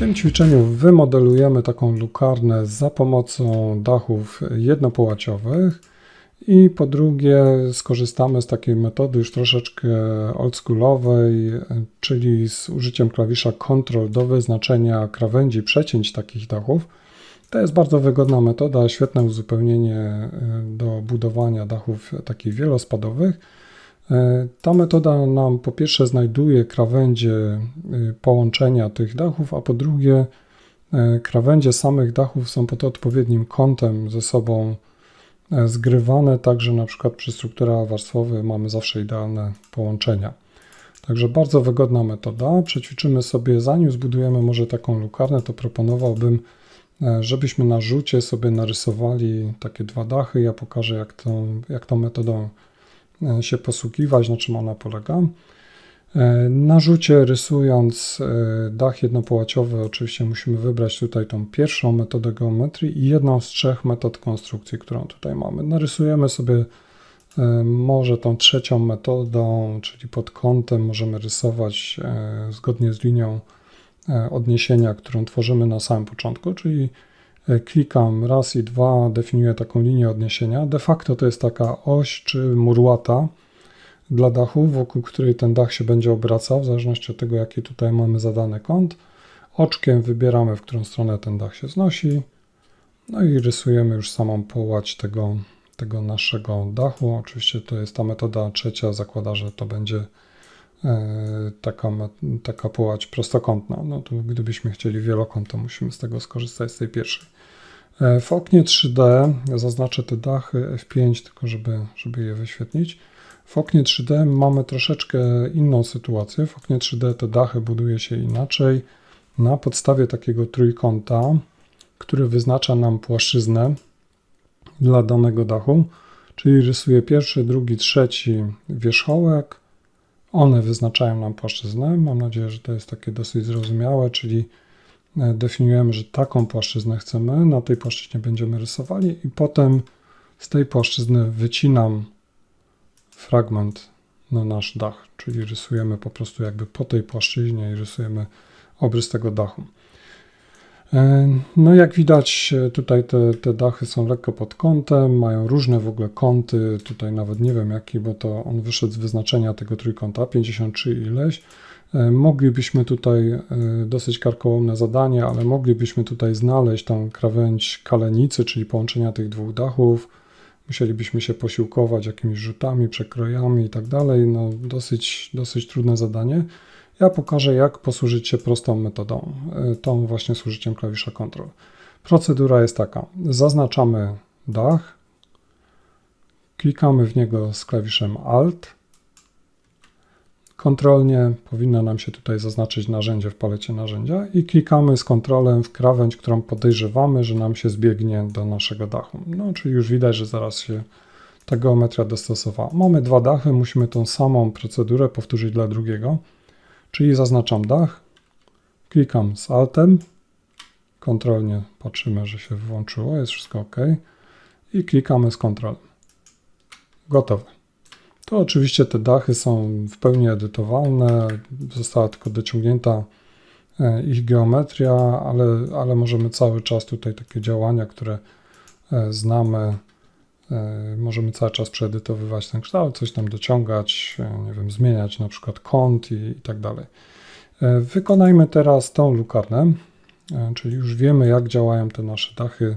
tym ćwiczeniu wymodelujemy taką lukarnę za pomocą dachów jednopołaciowych i po drugie skorzystamy z takiej metody już troszeczkę oldschoolowej, czyli z użyciem klawisza Ctrl do wyznaczenia krawędzi przecięć takich dachów. To jest bardzo wygodna metoda, świetne uzupełnienie y, do budowania dachów takich wielospadowych. Y, Ta metoda nam po pierwsze znajduje krawędzie y, połączenia tych dachów, a po drugie y, krawędzie samych dachów są pod odpowiednim kątem ze sobą e, zgrywane, tak że na przykład przy strukturach warstwowych mamy zawsze idealne połączenia. Także bardzo wygodna metoda. Przećwiczymy sobie, zanim zbudujemy może taką lukarnę, to proponowałbym, e, żebyśmy na rzucie sobie narysowali takie dwa dachy. Ja pokażę, jak tą, jak tą metodą e, się posługiwać, na czym ona polega. E, Na rzucie rysując e, dach jednopołaciowy, oczywiście musimy wybrać tutaj tą pierwszą metodę geometrii i jedną z trzech metod konstrukcji, którą tutaj mamy. Narysujemy sobie e, może tą trzecią metodą, czyli pod kątem możemy rysować e, zgodnie z linią e, odniesienia, którą tworzymy na samym początku, czyli e, klikam raz i dwa, definiuję taką linię odniesienia. De facto to jest taka oś czy murłata dla dachu, wokół której ten dach się będzie obracał, w zależności od tego, jaki tutaj mamy zadany kąt. Oczkiem wybieramy, w którą stronę ten dach się znosi. No i rysujemy już samą połać tego, tego naszego dachu. Oczywiście to jest ta metoda trzecia, zakłada, że to będzie e, taka, me- taka połać prostokątna. No to gdybyśmy chcieli wielokąt, to musimy z tego skorzystać z tej pierwszej. E, W oknie 3D zaznaczę te dachy F5, tylko żeby, żeby je wyświetlić. W oknie 3D mamy troszeczkę inną sytuację. W oknie 3D te dachy buduje się inaczej. Na podstawie takiego trójkąta, który wyznacza nam płaszczyznę dla danego dachu, czyli rysuję pierwszy, drugi, trzeci wierzchołek. One wyznaczają nam płaszczyznę. Mam nadzieję, że to jest takie dosyć zrozumiałe, czyli e, definiujemy, że taką płaszczyznę chcemy. Na tej płaszczyźnie będziemy rysowali i potem z tej płaszczyzny wycinam fragment na nasz dach, czyli rysujemy po prostu jakby po tej płaszczyźnie i rysujemy obrys tego dachu. E, No jak widać e, tutaj te, te dachy są lekko pod kątem, mają różne w ogóle kąty, tutaj nawet nie wiem jaki, bo to on wyszedł z wyznaczenia tego trójkąta, 53 ileś. E, Moglibyśmy tutaj, dosyć karkołomne zadanie, ale moglibyśmy tutaj znaleźć tą krawędź kalenicy, czyli połączenia tych dwóch dachów, musielibyśmy się posiłkować jakimiś rzutami, przekrojami i tak dalej. No, dosyć, dosyć trudne zadanie. Ja pokażę, jak posłużyć się prostą metodą, y, tą właśnie z użyciem klawisza Ctrl. Procedura jest taka: zaznaczamy dach, klikamy w niego z klawiszem Alt. Kontrolnie powinno nam się tutaj zaznaczyć narzędzie w palecie narzędzia i klikamy z kontrolem w krawędź, którą podejrzewamy, że nam się zbiegnie do naszego dachu. No, czyli już widać, że zaraz się ta geometria dostosowała. Mamy dwa dachy, musimy tą samą procedurę powtórzyć dla drugiego. Czyli zaznaczam dach, klikam z Altem, kontrolnie patrzymy, że się włączyło, jest wszystko OK i klikamy z kontrolem. Gotowe. To oczywiście te dachy są w pełni edytowalne, została tylko dociągnięta e, ich geometria, ale, ale możemy cały czas tutaj takie działania, które e, znamy, możemy cały czas przeedytowywać ten kształt, coś tam dociągać, e, nie wiem, zmieniać na przykład kąt i, i tak dalej. E, Wykonajmy teraz tą lukarnę, e, czyli już wiemy, jak działają te nasze dachy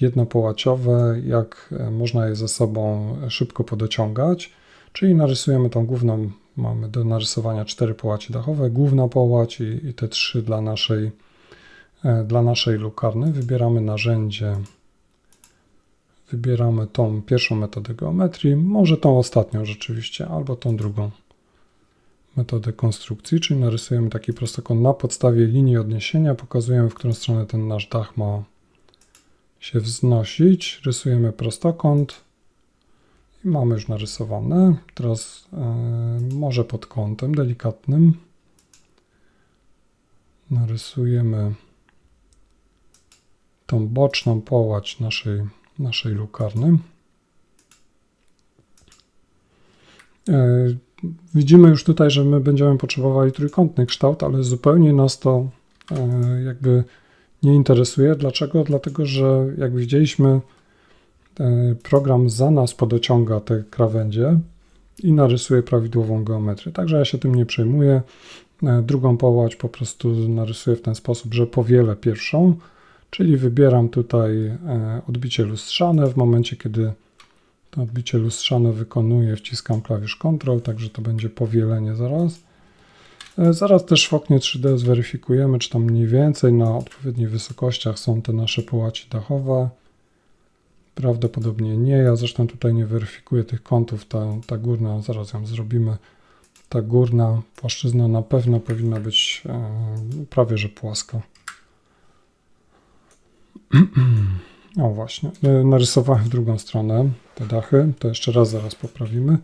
jednopołaciowe, jak e, można je ze sobą szybko podociągać, czyli narysujemy tą główną, mamy do narysowania cztery połaci dachowe, główna połać i, i te trzy dla naszej, e, dla naszej lukarny. Wybieramy narzędzie, wybieramy tą pierwszą metodę geometrii, może tą ostatnią rzeczywiście, albo tą drugą metodę konstrukcji, czyli narysujemy taki prostokąt na podstawie linii odniesienia, pokazujemy, w którą stronę ten nasz dach ma się wznosić, rysujemy prostokąt i mamy już narysowane. Teraz e, może pod kątem delikatnym narysujemy tą boczną połać naszej, naszej lukarny. E, Widzimy już tutaj, że my będziemy potrzebowali trójkątny kształt, ale zupełnie nas to e, jakby nie interesuje. Dlaczego? Dlatego, że jak widzieliśmy, e, program za nas podociąga te krawędzie i narysuje prawidłową geometrię. Także ja się tym nie przejmuję. Drugą połać po prostu narysuję w ten sposób, że powielę pierwszą, czyli wybieram tutaj e, odbicie lustrzane. W momencie, kiedy to odbicie lustrzane wykonuję, wciskam klawisz Ctrl, także to będzie powielenie zaraz. E, Zaraz też w oknie 3D zweryfikujemy, czy tam mniej więcej na odpowiednich wysokościach są te nasze połaci dachowe. Prawdopodobnie nie. Ja zresztą tutaj nie weryfikuję tych kątów. Ta, ta górna, zaraz ją zrobimy. Ta górna płaszczyzna na pewno powinna być e, prawie że płaska. O właśnie, e, narysowałem w drugą stronę te dachy. To jeszcze raz zaraz poprawimy.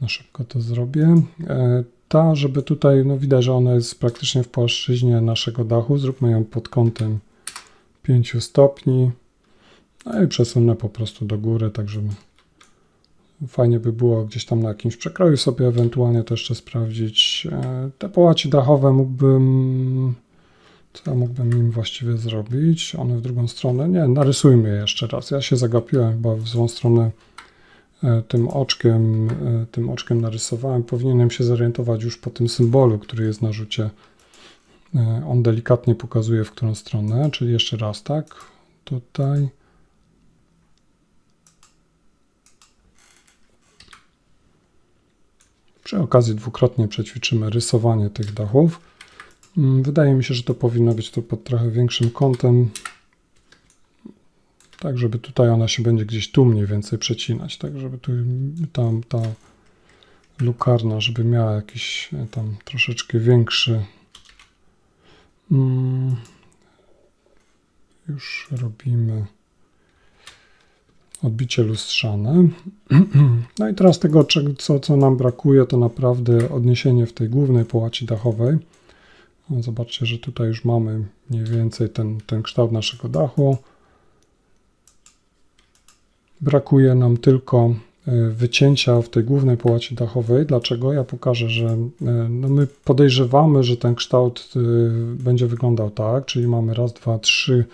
Na szybko to zrobię. E, ta, żeby tutaj, no widać, że ona jest praktycznie w płaszczyźnie naszego dachu. Zróbmy ją pod kątem 5 stopni. No i przesunę po prostu do góry, tak żeby fajnie by było gdzieś tam na jakimś przekroju sobie ewentualnie to jeszcze sprawdzić. E, Te połaci dachowe mógłbym... Co ja mógłbym im właściwie zrobić? One w drugą stronę? Nie, narysujmy je jeszcze raz. Ja się zagapiłem chyba w złą stronę e, tym oczkiem, e, tym oczkiem narysowałem. Powinienem się zorientować już po tym symbolu, który jest na rzucie. E, On delikatnie pokazuje, w którą stronę, czyli jeszcze raz, tak? Tutaj. Przy okazji dwukrotnie przećwiczymy rysowanie tych dachów. Mm, Wydaje mi się, że to powinno być to pod trochę większym kątem, tak żeby tutaj ona się będzie gdzieś tu mniej więcej przecinać, tak żeby tu tam ta lukarna, żeby miała jakiś e, tam troszeczkę większy. Mm, Już robimy odbicie lustrzane. No i teraz tego, co, co nam brakuje, to naprawdę odniesienie w tej głównej połaci dachowej. No, Zobaczcie, że tutaj już mamy mniej więcej ten, ten kształt naszego dachu. Brakuje nam tylko e, wycięcia w tej głównej połaci dachowej. Dlaczego? Ja pokażę, że e, no my podejrzewamy, że ten kształt e, będzie wyglądał tak, czyli mamy raz, dwa, trzy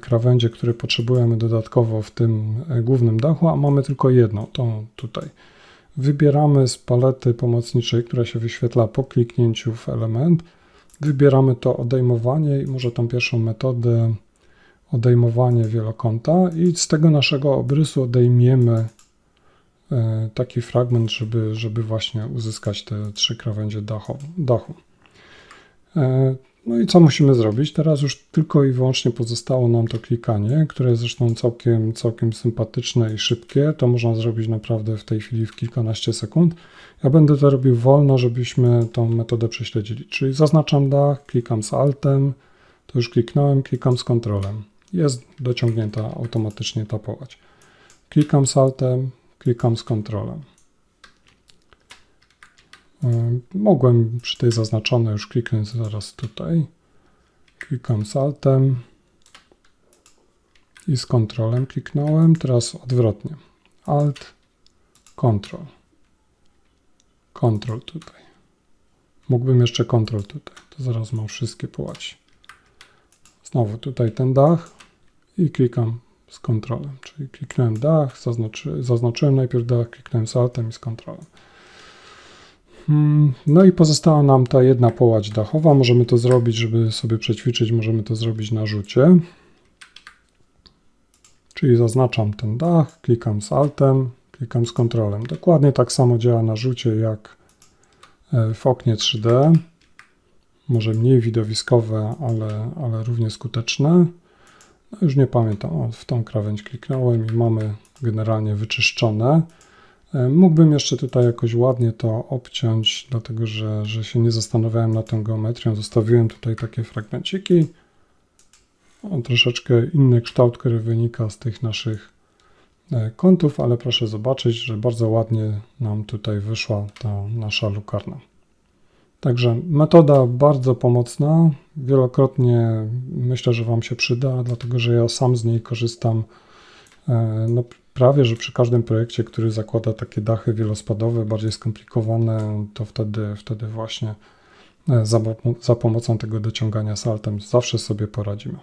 krawędzie, które potrzebujemy dodatkowo w tym głównym dachu, a mamy tylko jedną, tą tutaj. Wybieramy z palety pomocniczej, która się wyświetla po kliknięciu w element. Wybieramy to odejmowanie i może tą pierwszą metodę odejmowanie wielokąta i z tego naszego obrysu odejmiemy e, taki fragment, żeby, żeby właśnie uzyskać te trzy krawędzie dachu. dachu. No i co musimy zrobić? Teraz już tylko i wyłącznie pozostało nam to klikanie, które jest zresztą całkiem, całkiem sympatyczne i szybkie. To można zrobić naprawdę w tej chwili w kilkanaście sekund. Ja będę to robił wolno, żebyśmy tą metodę prześledzili. Czyli zaznaczam dach, klikam z Altem, to już kliknąłem, klikam z kontrolem. Jest dociągnięta automatycznie ta połać. Klikam z Altem, klikam z kontrolem. Ym, Mogłem przy tej zaznaczonej już kliknąć zaraz tutaj. Klikam z Altem i z kontrolem kliknąłem. Teraz odwrotnie. Alt, Ctrl. Ctrl tutaj. Mógłbym jeszcze Ctrl tutaj. To zaraz mam wszystkie połaci. Znowu tutaj ten dach i klikam z kontrolem. Czyli kliknąłem dach, zaznaczy, zaznaczyłem najpierw dach, kliknąłem z Altem i z kontrolem. Mm, No i pozostała nam ta jedna połać dachowa. Możemy to zrobić, żeby sobie przećwiczyć, możemy to zrobić na rzucie. Czyli zaznaczam ten dach, klikam z Altem, klikam z kontrolem. Dokładnie tak samo działa na rzucie jak e, w oknie 3D. Może mniej widowiskowe, ale, ale równie skuteczne. No już nie pamiętam, o, w tą krawędź kliknąłem i mamy generalnie wyczyszczone. E, Mógłbym jeszcze tutaj jakoś ładnie to obciąć, dlatego że, że się nie zastanawiałem nad tą geometrią. Zostawiłem tutaj takie fragmenciki. O, troszeczkę inny kształt, który wynika z tych naszych e, kątów, ale proszę zobaczyć, że bardzo ładnie nam tutaj wyszła ta nasza lukarna. Także metoda bardzo pomocna. Wielokrotnie myślę, że Wam się przyda, dlatego że ja sam z niej korzystam e, no, prawie że przy każdym projekcie, który zakłada takie dachy wielospadowe, bardziej skomplikowane, to wtedy, wtedy właśnie e, za, za pomocą tego dociągania saltem zawsze sobie poradzimy.